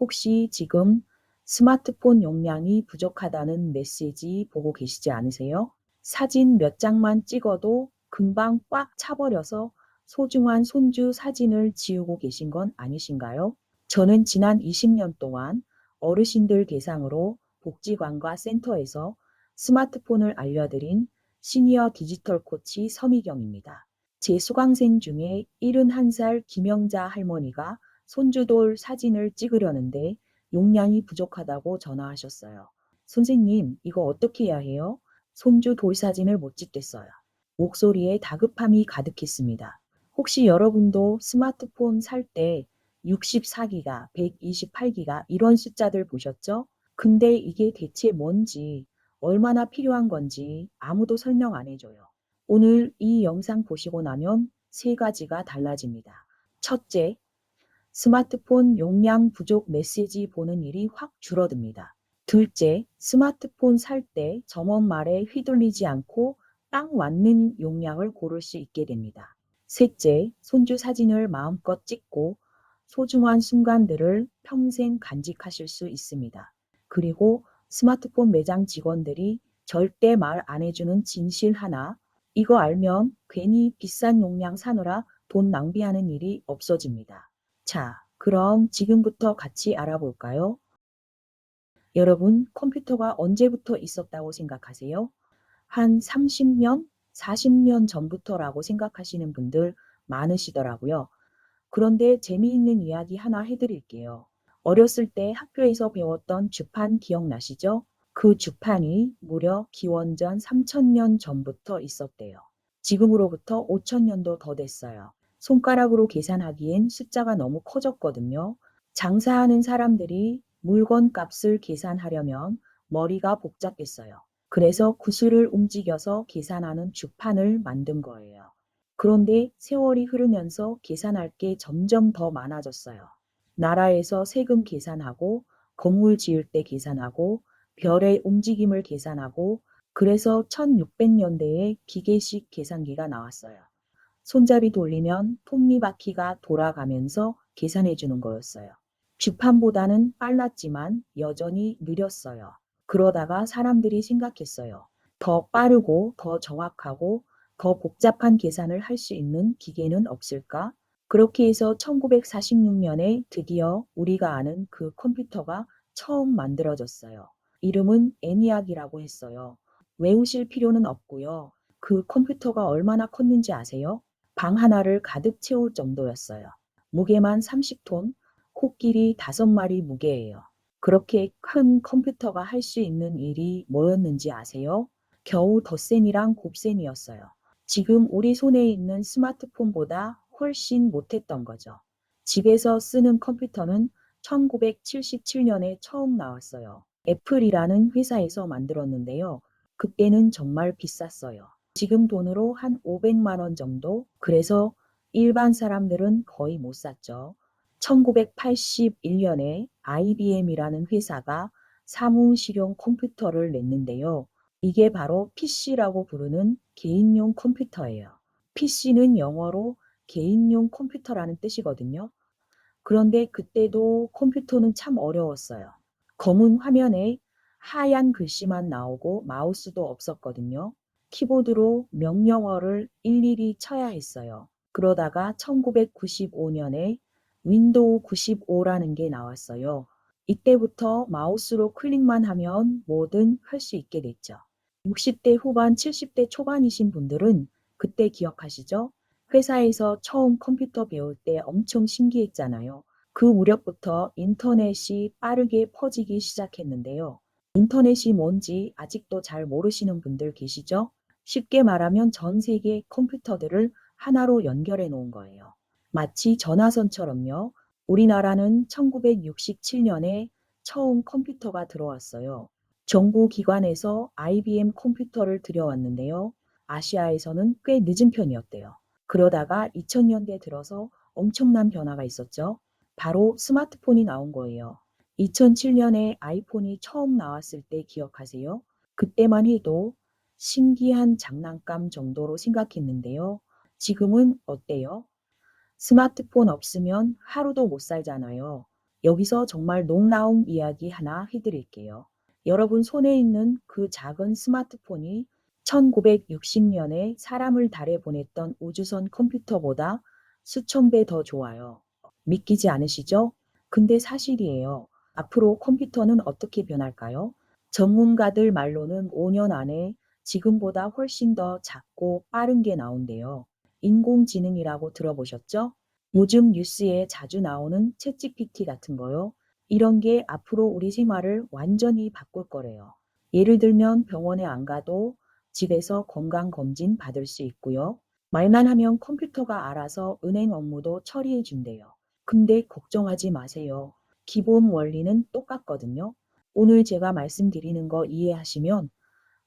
혹시 지금 스마트폰 용량이 부족하다는 메시지 보고 계시지 않으세요? 사진 몇 장만 찍어도 금방 꽉 차버려서 소중한 손주 사진을 지우고 계신 건 아니신가요? 저는 지난 20년 동안 어르신들 대상으로 복지관과 센터에서 스마트폰을 알려드린 시니어 디지털 코치 서미경입니다. 제 수강생 중에 71살 김영자 할머니가 손주돌 사진을 찍으려는데 용량이 부족하다고 전화하셨어요. 선생님, 이거 어떻게 해야 해요? 손주 돌 사진을 못 찍겠어요. 목소리에 다급함이 가득했습니다. 혹시 여러분도 스마트폰 살 때 64기가, 128기가 이런 숫자들 보셨죠? 근데 이게 대체 뭔지, 얼마나 필요한 건지 아무도 설명 안 해줘요. 오늘 이 영상 보시고 나면 세 가지가 달라집니다. 첫째, 스마트폰 용량 부족 메시지 보는 일이 확 줄어듭니다. 둘째, 스마트폰 살 때 점원 말에 휘둘리지 않고 딱 맞는 용량을 고를 수 있게 됩니다. 셋째, 손주 사진을 마음껏 찍고 소중한 순간들을 평생 간직하실 수 있습니다. 그리고 스마트폰 매장 직원들이 절대 말 안 해주는 진실 하나, 이거 알면 괜히 비싼 용량 사느라 돈 낭비하는 일이 없어집니다. 자, 그럼 지금부터 같이 알아볼까요? 여러분, 컴퓨터가 언제부터 있었다고 생각하세요? 한 30년, 40년 전부터라고 생각하시는 분들 많으시더라고요. 그런데 재미있는 이야기 하나 해드릴게요. 어렸을 때 학교에서 배웠던 주판 기억나시죠? 그 주판이 무려 기원전 3000년 전부터 있었대요. 지금으로부터 5000년도 더 됐어요. 손가락으로 계산하기엔 숫자가 너무 커졌거든요. 장사하는 사람들이 물건 값을 계산하려면 머리가 복잡했어요. 그래서 구슬을 움직여서 계산하는 주판을 만든 거예요. 그런데 세월이 흐르면서 계산할 게 점점 더 많아졌어요. 나라에서 세금 계산하고 건물 지을 때 계산하고 별의 움직임을 계산하고 그래서 1600년대에 기계식 계산기가 나왔어요. 손잡이 돌리면 톱니바퀴가 돌아가면서 계산해 주는 거였어요. 주판보다는 빨랐지만 여전히 느렸어요. 그러다가 사람들이 생각했어요. 더 빠르고 더 정확하고 더 복잡한 계산을 할 수 있는 기계는 없을까? 그렇게 해서 1946년에 드디어 우리가 아는 그 컴퓨터가 처음 만들어졌어요. 이름은 애니악이라고 했어요. 외우실 필요는 없고요. 그 컴퓨터가 얼마나 컸는지 아세요? 방 하나를 가득 채울 정도였어요. 무게만 30톤, 코끼리 5마리 무게예요. 그렇게 큰 컴퓨터가 할 수 있는 일이 뭐였는지 아세요? 겨우 덧셈이랑 곱셈이었어요. 지금 우리 손에 있는 스마트폰보다 훨씬 못했던 거죠. 집에서 쓰는 컴퓨터는 1977년에 처음 나왔어요. 애플이라는 회사에서 만들었는데요. 그때는 정말 비쌌어요. 지금 돈으로 한 500만 원 정도? 그래서 일반 사람들은 거의 못 샀죠. 1981년에 IBM이라는 회사가 사무실용 컴퓨터를 냈는데요. 이게 바로 PC라고 부르는 개인용 컴퓨터예요. PC는 영어로 개인용 컴퓨터라는 뜻이거든요. 그런데 그때도 컴퓨터는 참 어려웠어요. 검은 화면에 하얀 글씨만 나오고 마우스도 없었거든요. 키보드로 명령어를 일일이 쳐야 했어요. 그러다가 1995년에 윈도우 95라는 게 나왔어요. 이때부터 마우스로 클릭만 하면 뭐든 할 수 있게 됐죠. 60대 후반, 70대 초반이신 분들은 그때 기억하시죠? 회사에서 처음 컴퓨터 배울 때 엄청 신기했잖아요. 그 무렵부터 인터넷이 빠르게 퍼지기 시작했는데요. 인터넷이 뭔지 아직도 잘 모르시는 분들 계시죠? 쉽게 말하면 전 세계 컴퓨터들을 하나로 연결해 놓은 거예요. 마치 전화선처럼요. 우리나라는 1967년에 처음 컴퓨터가 들어왔어요. 정부 기관에서 IBM 컴퓨터를 들여왔는데요. 아시아에서는 꽤 늦은 편이었대요. 그러다가 2000년대 들어서 엄청난 변화가 있었죠. 바로 스마트폰이 나온 거예요. 2007년에 아이폰이 처음 나왔을 때 기억하세요? 그때만 해도 신기한 장난감 정도로 생각했는데요. 지금은 어때요? 스마트폰 없으면 하루도 못 살잖아요. 여기서 정말 녹나운 이야기 하나 해드릴게요. 여러분 손에 있는 그 작은 스마트폰이 1960년에 사람을 달에 보냈던 우주선 컴퓨터보다 수천 배 더 좋아요. 믿기지 않으시죠? 근데 사실이에요. 앞으로 컴퓨터는 어떻게 변할까요? 전문가들 말로는 5년 안에 지금보다 훨씬 더 작고 빠른 게 나온대요. 인공지능이라고 들어보셨죠? 요즘 뉴스에 자주 나오는 챗GPT 같은 거요. 이런 게 앞으로 우리 생활을 완전히 바꿀 거래요. 예를 들면 병원에 안 가도 집에서 건강검진 받을 수 있고요. 말만 하면 컴퓨터가 알아서 은행 업무도 처리해 준대요. 근데 걱정하지 마세요. 기본 원리는 똑같거든요. 오늘 제가 말씀드리는 거 이해하시면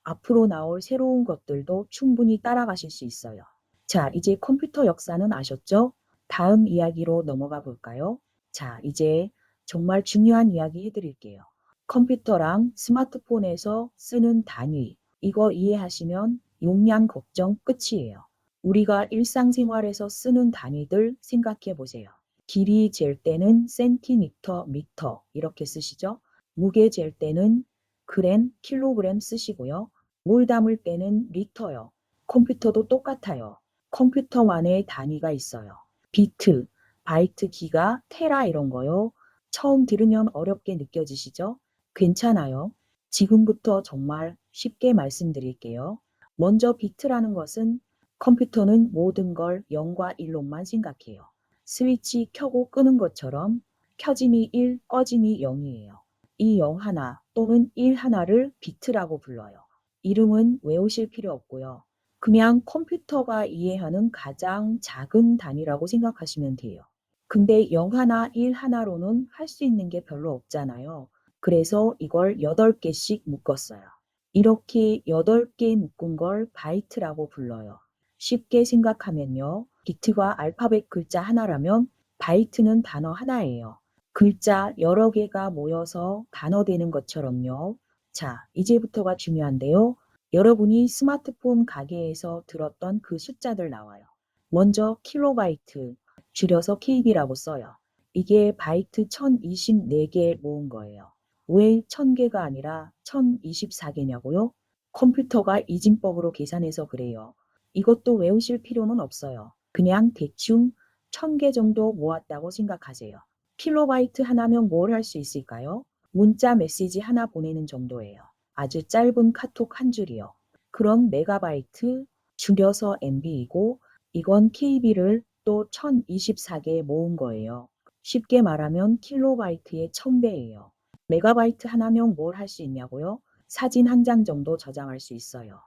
앞으로 나올 새로운 것들도 충분히 따라가실 수 있어요. 자, 이제 컴퓨터 역사는 아셨죠? 다음 이야기로 넘어가 볼까요? 자, 이제 정말 중요한 이야기 해드릴게요. 컴퓨터랑 스마트폰에서 쓰는 단위, 이거 이해하시면 용량 걱정 끝이에요. 우리가 일상생활에서 쓰는 단위들 생각해 보세요. 길이 잴 때는 센티미터, 미터 이렇게 쓰시죠? 무게 잴 때는 그램, 킬로그램 쓰시고요. 물 담을 때는 리터요. 컴퓨터도 똑같아요. 컴퓨터만의 단위가 있어요. 비트, 바이트, 기가, 테라 이런 거요. 처음 들으면 어렵게 느껴지시죠? 괜찮아요. 지금부터 정말 쉽게 말씀드릴게요. 먼저 비트라는 것은 컴퓨터는 모든 걸 0과 1로만 생각해요. 스위치 켜고 끄는 것처럼 켜짐이 1, 꺼짐이 0이에요. 이 0 하나 또는 1 하나를 비트라고 불러요. 이름은 외우실 필요 없고요. 그냥 컴퓨터가 이해하는 가장 작은 단위라고 생각하시면 돼요. 근데 0 하나, 1 하나로는 할 수 있는 게 별로 없잖아요. 그래서 이걸 8개씩 묶었어요. 이렇게 8개 묶은 걸 바이트라고 불러요. 쉽게 생각하면요. 비트가 알파벳 글자 하나라면 바이트는 단어 하나예요. 글자 여러 개가 모여서 단어 되는 것처럼요. 자, 이제부터가 중요한데요. 여러분이 스마트폰 가게에서 들었던 그 숫자들 나와요. 먼저 킬로바이트, 줄여서 KB라고 써요. 이게 바이트 1024개 모은 거예요. 왜 1000개가 아니라 1024개냐고요? 컴퓨터가 이진법으로 계산해서 그래요. 이것도 외우실 필요는 없어요. 그냥 대충 1000개 정도 모았다고 생각하세요. 킬로바이트 하나면 뭘 할 수 있을까요? 문자 메시지 하나 보내는 정도예요. 아주 짧은 카톡 한 줄이요. 그럼 메가바이트 줄여서 MB이고 이건 KB를 또 1024개 모은 거예요. 쉽게 말하면 킬로바이트의 1000배예요. 메가바이트 하나면 뭘 할 수 있냐고요? 사진 한 장 정도 저장할 수 있어요.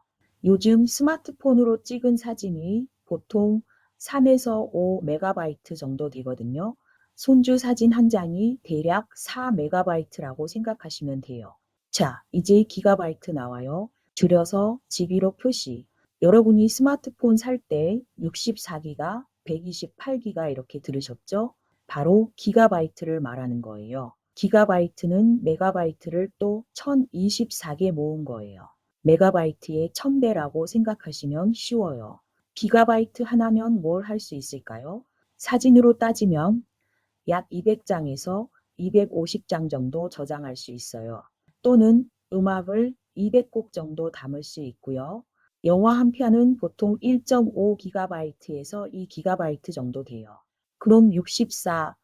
요즘 스마트폰으로 찍은 사진이 보통 3에서 5 메가바이트 정도 되거든요. 손주 사진 한 장이 대략 4 메가바이트라고 생각하시면 돼요. 자, 이제 기가바이트 나와요. 줄여서 GB로 표시. 여러분이 스마트폰 살 때 64기가, 128기가 이렇게 들으셨죠? 바로 기가바이트를 말하는 거예요. 기가바이트는 메가바이트를 또 1024개 모은 거예요. 메가바이트의 1000배라고 생각하시면 쉬워요. 기가바이트 하나면 뭘 할 수 있을까요? 사진으로 따지면 약 200장에서 250장 정도 저장할 수 있어요. 또는 음악을 200곡 정도 담을 수 있고요. 영화 한 편은 보통 1.5기가바이트에서 2기가바이트 정도 돼요. 그럼 64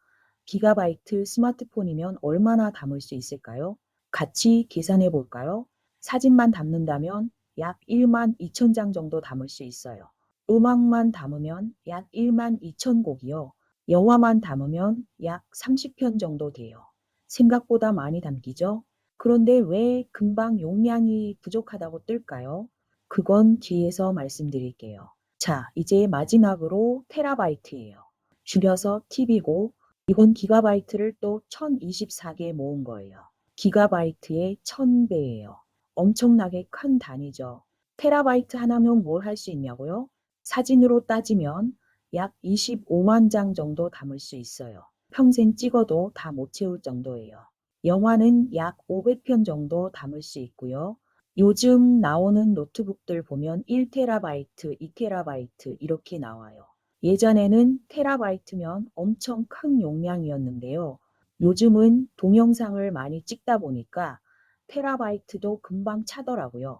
기가바이트 스마트폰이면 얼마나 담을 수 있을까요? 같이 계산해 볼까요? 사진만 담는다면 약 1만 2천 장 정도 담을 수 있어요. 음악만 담으면 약 1만 2천 곡이요. 영화만 담으면 약 30편 정도 돼요. 생각보다 많이 담기죠? 그런데 왜 금방 용량이 부족하다고 뜰까요? 그건 뒤에서 말씀드릴게요. 자, 이제 마지막으로 테라바이트예요. 줄여서 TB고 이건 기가바이트를 또 1024개 모은 거예요. 기가바이트의 1000배예요. 엄청나게 큰 단위죠. 테라바이트 하나면 뭘 할 수 있냐고요? 사진으로 따지면 약 25만 장 정도 담을 수 있어요. 평생 찍어도 다 못 채울 정도예요. 영화는 약 500편 정도 담을 수 있고요. 요즘 나오는 노트북들 보면 1테라바이트, 2테라바이트 이렇게 나와요. 예전에는 테라바이트면 엄청 큰 용량이었는데요. 요즘은 동영상을 많이 찍다 보니까 테라바이트도 금방 차더라고요.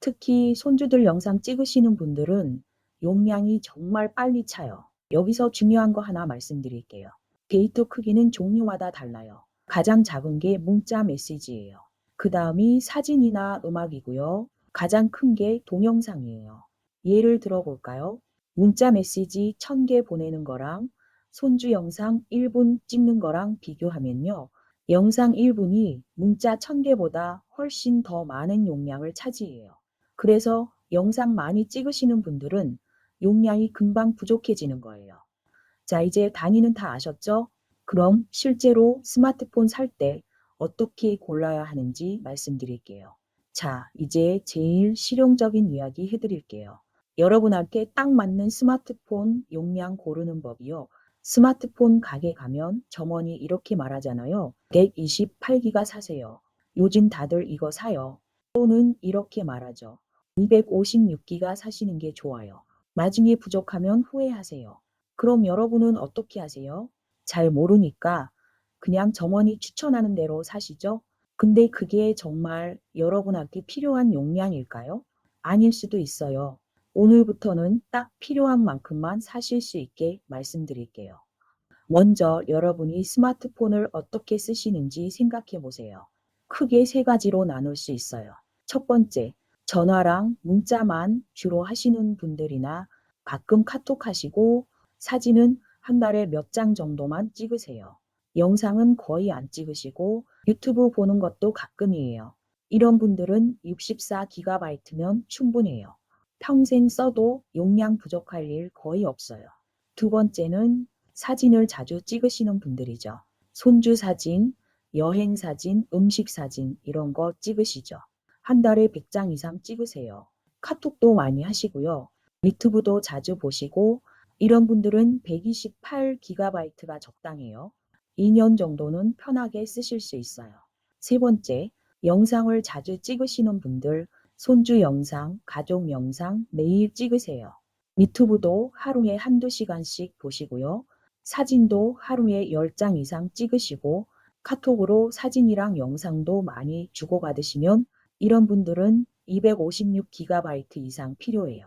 특히 손주들 영상 찍으시는 분들은 용량이 정말 빨리 차요. 여기서 중요한 거 하나 말씀드릴게요. 데이터 크기는 종류마다 달라요. 가장 작은 게 문자 메시지예요. 그 다음이 사진이나 음악이고요. 가장 큰 게 동영상이에요. 예를 들어볼까요? 문자 메시지 1000개 보내는 거랑 손주 영상 1분 찍는 거랑 비교하면요. 영상 1분이 문자 1000개보다 훨씬 더 많은 용량을 차지해요. 그래서 영상 많이 찍으시는 분들은 용량이 금방 부족해지는 거예요. 자, 이제 단위는 다 아셨죠? 그럼 실제로 스마트폰 살 때 어떻게 골라야 하는지 말씀드릴게요. 자, 이제 제일 실용적인 이야기 해드릴게요. 여러분한테 딱 맞는 스마트폰 용량 고르는 법이요. 스마트폰 가게 가면 점원이 이렇게 말하잖아요. 128기가 사세요. 요즘 다들 이거 사요. 또는 이렇게 말하죠. 256기가 사시는 게 좋아요. 나중에 부족하면 후회하세요. 그럼 여러분은 어떻게 하세요? 잘 모르니까 그냥 점원이 추천하는 대로 사시죠? 근데 그게 정말 여러분한테 필요한 용량일까요? 아닐 수도 있어요. 오늘부터는 딱 필요한 만큼만 사실 수 있게 말씀드릴게요. 먼저 여러분이 스마트폰을 어떻게 쓰시는지 생각해 보세요. 크게 세 가지로 나눌 수 있어요. 첫 번째, 전화랑 문자만 주로 하시는 분들이나 가끔 카톡 하시고 사진은 한 달에 몇 장 정도만 찍으세요. 영상은 거의 안 찍으시고 유튜브 보는 것도 가끔이에요. 이런 분들은 64GB면 충분해요. 평생 써도 용량 부족할 일 거의 없어요. 두 번째는 사진을 자주 찍으시는 분들이죠. 손주 사진, 여행 사진, 음식 사진 이런 거 찍으시죠. 한 달에 100장 이상 찍으세요. 카톡도 많이 하시고요. 유튜브도 자주 보시고 이런 분들은 128GB가 적당해요. 2년 정도는 편하게 쓰실 수 있어요. 세 번째, 영상을 자주 찍으시는 분들, 손주 영상, 가족 영상 매일 찍으세요. 유튜브도 하루에 한두 시간씩 보시고요. 사진도 하루에 10장 이상 찍으시고 카톡으로 사진이랑 영상도 많이 주고받으시면 이런 분들은 256GB 이상 필요해요.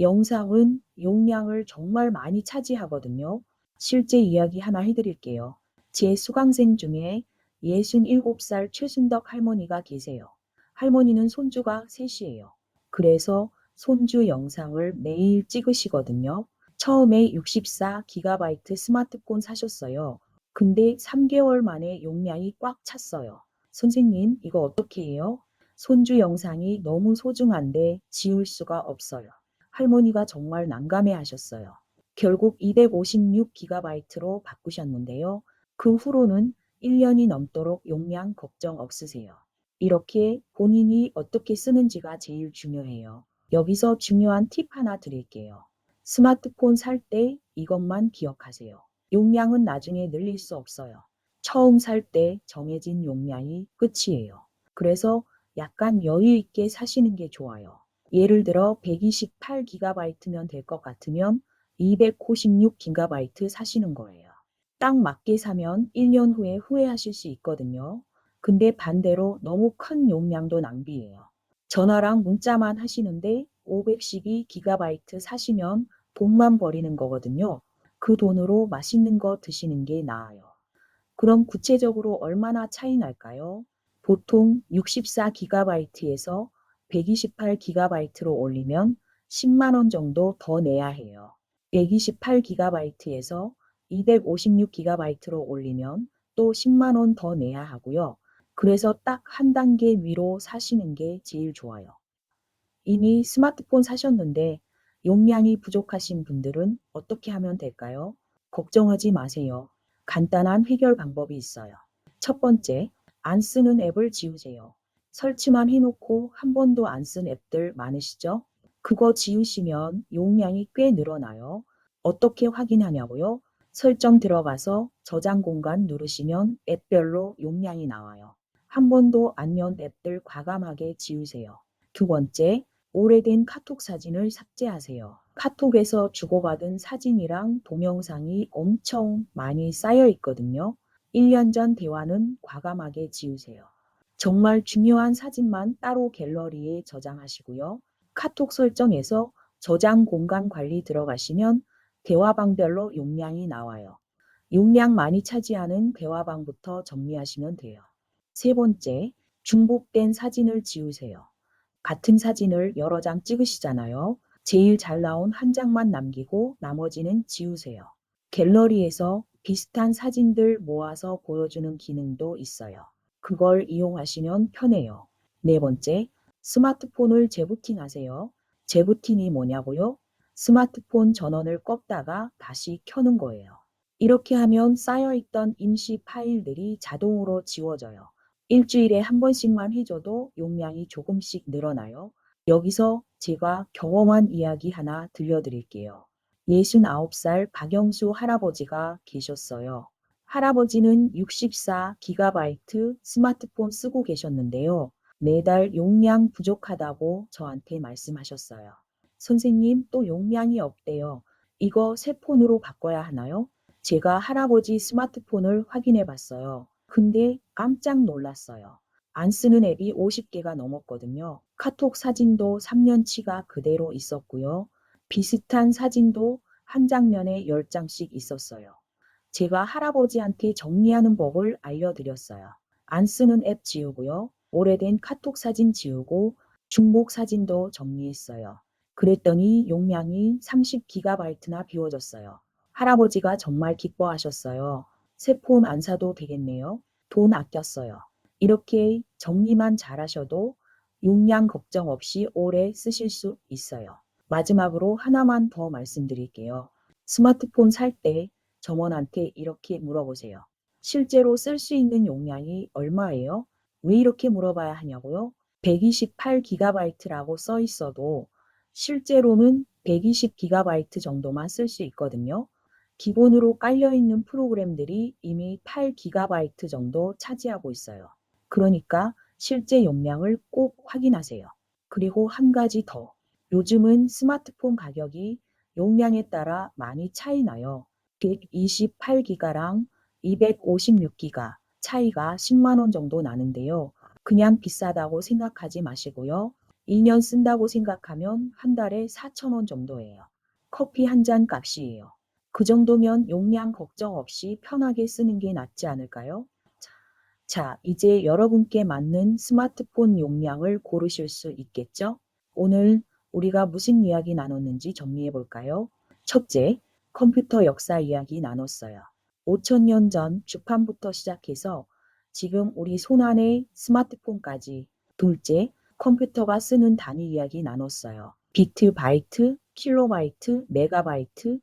영상은 용량을 정말 많이 차지하거든요. 실제 이야기 하나 해드릴게요. 제 수강생 중에 67살 최순덕 할머니가 계세요. 할머니는 손주가 셋이에요. 그래서 손주 영상을 매일 찍으시거든요. 처음에 64GB 스마트폰 사셨어요. 근데 3개월 만에 용량이 꽉 찼어요. 선생님, 이거 어떻게 해요? 손주 영상이 너무 소중한데 지울 수가 없어요. 할머니가 정말 난감해 하셨어요. 결국 256GB로 바꾸셨는데요. 그 후로는 1년이 넘도록 용량 걱정 없으세요. 이렇게 본인이 어떻게 쓰는지가 제일 중요해요. 여기서 중요한 팁 하나 드릴게요. 스마트폰 살 때 이것만 기억하세요. 용량은 나중에 늘릴 수 없어요. 처음 살 때 정해진 용량이 끝이에요. 그래서 약간 여유 있게 사시는 게 좋아요. 예를 들어 128GB면 될 것 같으면 256GB 사시는 거예요. 딱 맞게 사면 1년 후에 후회하실 수 있거든요. 근데 반대로 너무 큰 용량도 낭비예요. 전화랑 문자만 하시는데 512GB 사시면 돈만 버리는 거거든요. 그 돈으로 맛있는 거 드시는 게 나아요. 그럼 구체적으로 얼마나 차이 날까요? 보통 64GB에서 128GB로 올리면 10만원 정도 더 내야 해요. 128GB에서 256GB로 올리면 또 10만원 더 내야 하고요. 그래서 딱 한 단계 위로 사시는 게 제일 좋아요. 이미 스마트폰 사셨는데 용량이 부족하신 분들은 어떻게 하면 될까요? 걱정하지 마세요. 간단한 해결 방법이 있어요. 첫 번째, 안 쓰는 앱을 지우세요. 설치만 해놓고 한 번도 안 쓴 앱들 많으시죠? 그거 지우시면 용량이 꽤 늘어나요. 어떻게 확인하냐고요? 설정 들어가서 저장 공간 누르시면 앱별로 용량이 나와요. 한 번도 안 연 앱들 과감하게 지우세요. 두 번째, 오래된 카톡 사진을 삭제하세요. 카톡에서 주고받은 사진이랑 동영상이 엄청 많이 쌓여 있거든요. 1년 전 대화는 과감하게 지우세요. 정말 중요한 사진만 따로 갤러리에 저장하시고요. 카톡 설정에서 저장 공간 관리 들어가시면 대화방별로 용량이 나와요. 용량 많이 차지하는 대화방부터 정리하시면 돼요. 세 번째, 중복된 사진을 지우세요. 같은 사진을 여러 장 찍으시잖아요. 제일 잘 나온 한 장만 남기고 나머지는 지우세요. 갤러리에서 비슷한 사진들 모아서 보여주는 기능도 있어요. 그걸 이용하시면 편해요. 네 번째, 스마트폰을 재부팅하세요. 재부팅이 뭐냐고요? 스마트폰 전원을 껐다가 다시 켜는 거예요. 이렇게 하면 쌓여있던 임시 파일들이 자동으로 지워져요. 일주일에 한 번씩만 해줘도 용량이 조금씩 늘어나요. 여기서 제가 경험한 이야기 하나 들려드릴게요. 69살 박영수 할아버지가 계셨어요. 할아버지는 64 기가바이트 스마트폰 쓰고 계셨는데요. 매달 용량 부족하다고 저한테 말씀하셨어요. 선생님, 또 용량이 없대요. 이거 새 폰으로 바꿔야 하나요? 제가 할아버지 스마트폰을 확인해 봤어요. 근데 깜짝 놀랐어요. 안 쓰는 앱이 50개가 넘었거든요. 카톡 사진도 3년치가 그대로 있었고요. 비슷한 사진도 한 장면에 10장씩 있었어요. 제가 할아버지한테 정리하는 법을 알려드렸어요. 안 쓰는 앱 지우고요. 오래된 카톡 사진 지우고 중복 사진도 정리했어요. 그랬더니 용량이 30기가바이트나 비워졌어요. 할아버지가 정말 기뻐하셨어요. 새 폰 안 사도 되겠네요. 돈 아꼈어요. 이렇게 정리만 잘하셔도 용량 걱정 없이 오래 쓰실 수 있어요. 마지막으로 하나만 더 말씀드릴게요. 스마트폰 살 때 점원한테 이렇게 물어보세요. 실제로 쓸 수 있는 용량이 얼마예요? 왜 이렇게 물어봐야 하냐고요? 128기가바이트라고 써 있어도 실제로는 120기가바이트 정도만 쓸 수 있거든요. 기본으로 깔려있는 프로그램들이 이미 8기가바이트 정도 차지하고 있어요. 그러니까 실제 용량을 꼭 확인하세요. 그리고 한 가지 더. 요즘은 스마트폰 가격이 용량에 따라 많이 차이 나요. 128기가랑 256기가 차이가 10만원 정도 나는데요. 그냥 비싸다고 생각하지 마시고요. 2년 쓴다고 생각하면 한 달에 4천원 정도예요. 커피 한 잔 값이에요. 그 정도면 용량 걱정 없이 편하게 쓰는 게 낫지 않을까요? 자, 이제 여러분께 맞는 스마트폰 용량을 고르실 수 있겠죠? 오늘 우리가 무슨 이야기 나눴는지 정리해 볼까요? 첫째, 컴퓨터 역사 이야기 나눴어요. 5천년 전 주판부터 시작해서 지금 우리 손안의 스마트폰까지 둘째, 컴퓨터가 쓰는 단위 이야기 나눴어요. 비트, 바이트, 킬로바이트, 메가바이트,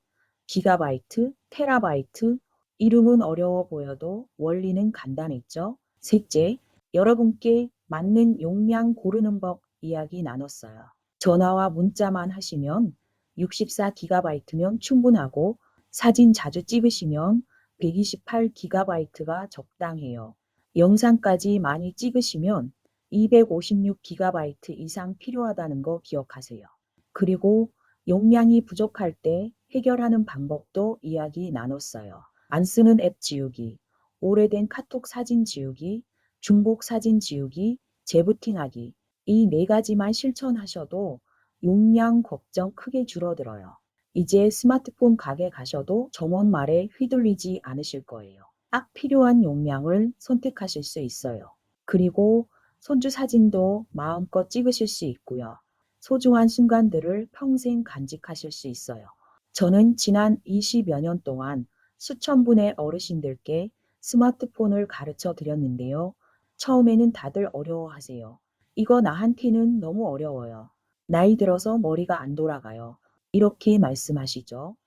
기가바이트, 테라바이트, 이름은 어려워 보여도 원리는 간단했죠. 셋째, 여러분께 맞는 용량 고르는 법 이야기 나눴어요. 전화와 문자만 하시면 64기가바이트면 충분하고 사진 자주 찍으시면 128기가바이트가 적당해요. 영상까지 많이 찍으시면 256기가바이트 이상 필요하다는 거 기억하세요. 그리고 용량이 부족할 때 해결하는 방법도 이야기 나눴어요. 안 쓰는 앱 지우기, 오래된 카톡 사진 지우기, 중복 사진 지우기, 재부팅하기. 이 네 가지만 실천하셔도 용량 걱정 크게 줄어들어요. 이제 스마트폰 가게 가셔도 점원 말에 휘둘리지 않으실 거예요. 딱 필요한 용량을 선택하실 수 있어요. 그리고 손주 사진도 마음껏 찍으실 수 있고요. 소중한 순간들을 평생 간직하실 수 있어요. 저는 지난 20여 년 동안 수천 분의 어르신들께 스마트폰을 가르쳐 드렸는데요. 처음에는 다들 어려워하세요. 이거 나한테는 너무 어려워요. 나이 들어서 머리가 안 돌아가요. 이렇게 말씀하시죠.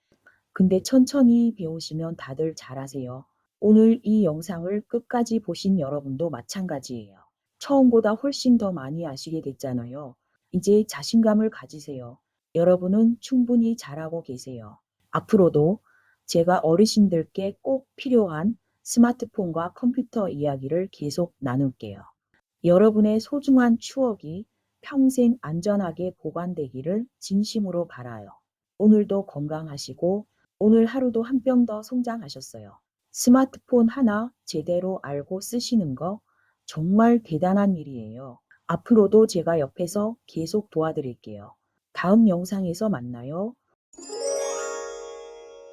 근데 천천히 배우시면 다들 잘하세요. 오늘 이 영상을 끝까지 보신 여러분도 마찬가지예요. 처음보다 훨씬 더 많이 아시게 됐잖아요. 이제 자신감을 가지세요. 여러분은 충분히 잘하고 계세요. 앞으로도 제가 어르신들께 꼭 필요한 스마트폰과 컴퓨터 이야기를 계속 나눌게요. 여러분의 소중한 추억이 평생 안전하게 보관되기를 진심으로 바라요. 오늘도 건강하시고 오늘 하루도 한 뼘 더 성장하셨어요. 스마트폰 하나 제대로 알고 쓰시는 거 정말 대단한 일이에요. 앞으로도 제가 옆에서 계속 도와드릴게요. 다음 영상에서 만나요.